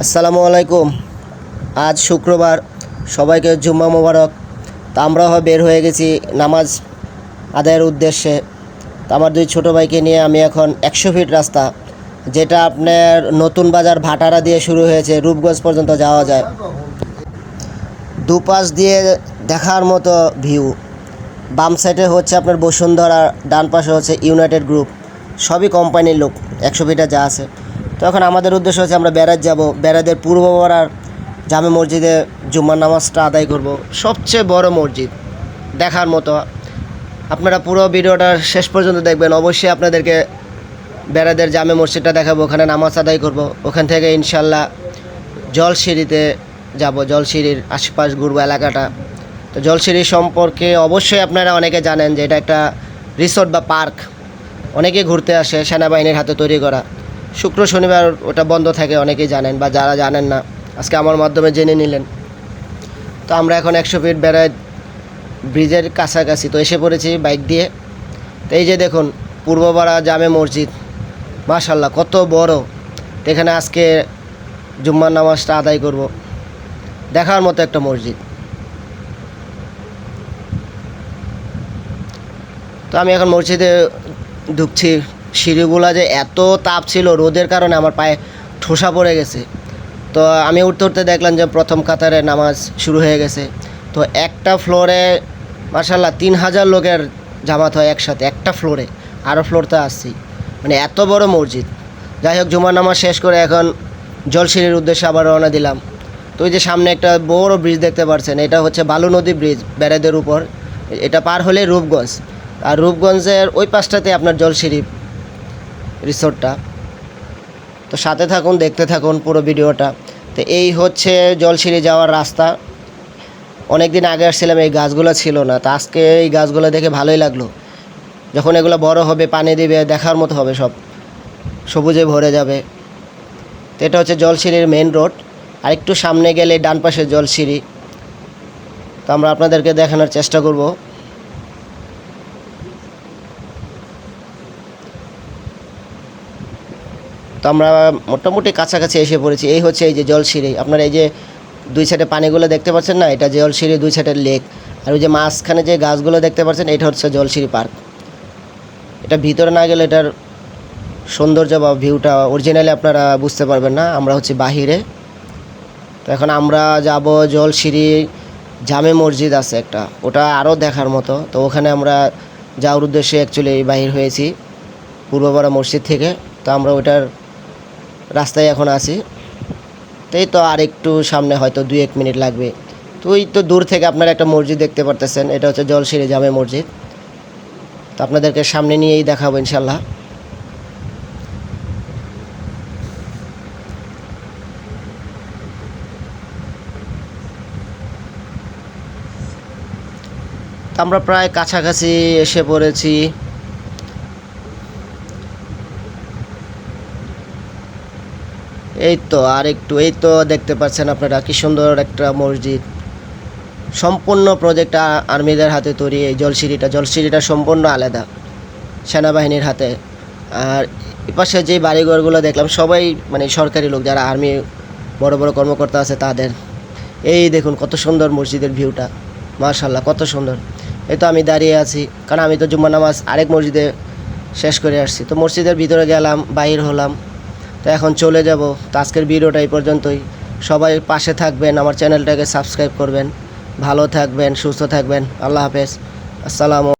আসসালামু আলাইকুম। আজ শুক্রবার, সবাইকে জুম্মা মোবারক। তা আমরাও বের হয়ে গেছি নামাজ আদায়ের উদ্দেশ্যে। তা আমার দুই ছোটো ভাইকে নিয়ে আমি এখন একশো ফিট রাস্তা, যেটা আপনার নতুন বাজার ভাটারা দিয়ে শুরু হয়েছে, রূপগঞ্জ পর্যন্ত যাওয়া যায়। দুপাশ দিয়ে দেখার মতো ভিউ। বাম সাইডে হচ্ছে আপনার বসুন্ধরা, ডান পাশে হচ্ছে ইউনাইটেড গ্রুপ। সবই কোম্পানির লোক, একশো ফিটে যা আছে। তো এখন আমাদের উদ্দেশ্য হচ্ছে আমরা বেড়াত যাব। বেড়াদের পূর্ব পাড়ার জামে মসজিদে জুম্মার নামাজটা আদায় করব। সবচেয়ে বড় মসজিদ দেখার মতো। আপনারা পুরো ভিডিওটা শেষ পর্যন্ত দেখবেন। অবশ্যই আপনাদেরকে বেড়াদের জামে মসজিদটা দেখাবো। ওখানে নামাজ আদায় করব। ওখান থেকে ইনশাল্লাহ জলসিঁড়িতে যাব। জলসিঁড়ির আশপাশ ঘুরবো এলাকাটা। তো জলসিঁড়ি সম্পর্কে অবশ্যই আপনারা অনেকে জানেন যে এটা একটা রিসোর্ট বা পার্ক। অনেকে ঘুরতে আসে সেনাবাহিনীর হাতে তৈরি করা। শুক্র শনিবার ওটা বন্ধ থাকে, অনেকেই জানেন বা যারা জানেন না, আজকে আমার মাধ্যমে জেনে নিলেন। তো আমরা এখন একশো ফিট বেড়ায় ব্রিজের কাছাকাছি, তো এসে পড়েছি বাইক দিয়ে। তো এই যে দেখুন, পূর্বপাড়া জামে মসজিদ মাশাল্লাহ কত বড়। এখানে আজকে জুম্মার নামাজটা আদায় করব। দেখার মতো একটা মসজিদ। তো আমি এখন মসজিদে ঢুকছি। সিঁড়িগুলা যে এত তাপ ছিল রোদের কারণে আমার পায়ে ঠোসা পড়ে গেছে। তো আমি উঠতে উঠতে দেখলাম যে প্রথম কাতারে নামাজ শুরু হয়ে গেছে। তো একটা ফ্লোরে মার্শাল্লাহ তিন হাজার লোকের জামাত হয় একসাথে, একটা ফ্লোরে আরও ফ্লোরতে আসছি। মানে এত বড় মসজিদ। যাই হোক, জুমার নামাজ শেষ করে এখন জলসিঁড়ির উদ্দেশ্যে আবার রওনা দিলাম। তো ওই যে সামনে একটা বড় ব্রিজ দেখতে পাচ্ছেন এটা হচ্ছে বালু নদী ব্রিজ, ব্যারেদের উপর। এটা পার হলে রূপগঞ্জ। আর রূপগঞ্জের ওই পাশটাতে আপনার জলসিঁড়ি রিসোর্টটা। তো সাথে থাকুন, দেখতে থাকুন পুরো ভিডিওটা। তো এই হচ্ছে জলসিঁড়ি যাওয়ার রাস্তা। অনেক দিন আগে আসছিলাম, এই গাছগুলো ছিল না। তো আজকে এই গাছগুলো দেখে ভালোই লাগল। যখন এগুলো বড় হবে, পানি দিবে, দেখার মতো হবে সব। সবুজে ভরে যাবে। তো এটা হচ্ছে জলসিঁড়ির মেন রোড আর একটু সামনে গেলে ডান পাশে জলসিঁড়ি। তো আমরা আপনাদেরকে দেখানোর চেষ্টা করব। তো আমরা মোটামুটি কাছাকাছি এসে পড়েছি। এই হচ্ছে এই যে জলসিঁড়ি আপনারা এই যে দুই সাইডে পানিগুলো দেখতে পাচ্ছেন না? এটা জলসিঁড়ি দুই সাইডের লেক আর ওই যে মাঝখানে যে গাছগুলো দেখতে পাচ্ছেন, এটা হচ্ছে জলসিঁড়ি পার্ক এটা ভিতরে না গেলে এটার সৌন্দর্য বা ভিউটা অরিজিনালি আপনারা বুঝতে পারবেন না। আমরা হচ্ছে বাহিরে। তো এখন আমরা যাব জলসিঁড়ি জামে মসজিদ আছে একটা। ওটা আরও দেখার মতো। তো ওখানে আমরা যাওয়ার উদ্দেশ্যে অ্যাকচুয়ালি বাহির হয়েছি। পূর্বপাড়া মসজিদ থেকে। তো আমরা ওটার রাস্তায় এখন আছি। তো এই তো আর একটু সামনে হয়তো দুই এক মিনিট লাগবে। তো ওই তো দূর থেকে আপনারা একটা মসজিদ দেখতে পারতেছেন, এটা হচ্ছে জলসিঁড়ি জামে মসজিদ। তো আপনাদেরকে সামনে নিয়েই দেখাবো ইনশাল্লাহ আমরা প্রায় কাছাকাছি এসে পড়েছি। এই তো আর একটু, এই তো দেখতে পাচ্ছেন আপনারা কি সুন্দর একটা মসজিদ। সম্পূর্ণ প্রজেক্ট আর্মিদের হাতে তৈরি, এই জলসিঁড়িটা জলসিঁড়িটা সম্পূর্ণ আলাদা সেনাবাহিনীর হাতে। আর এপাশে যে বাড়িঘরগুলো দেখলাম, সবাই মানে সরকারি লোক, যারা আর্মি, বড় বড় কর্মকর্তা আছে তাদের। এই দেখুন কত সুন্দর মসজিদের ভিউটা মাশাল্লাহ কত সুন্দর। এই তো আমি দাঁড়িয়ে আছি, কারণ আমি তো জুম্মা নামাজ আরেক মসজিদে শেষ করে আসছি। তো মসজিদের ভিতরে গেলাম, বাহির হলাম। তো এখন চলে যাব। তো আজকের ভিডিওটা এই পর্যন্তই। সবাই পাশে থাকবেন, আমার চ্যানেলটাকে সাবস্ক্রাইব করবেন। ভালো থাকবেন, সুস্থ থাকবেন। আল্লাহ হাফেজ। আসসালামু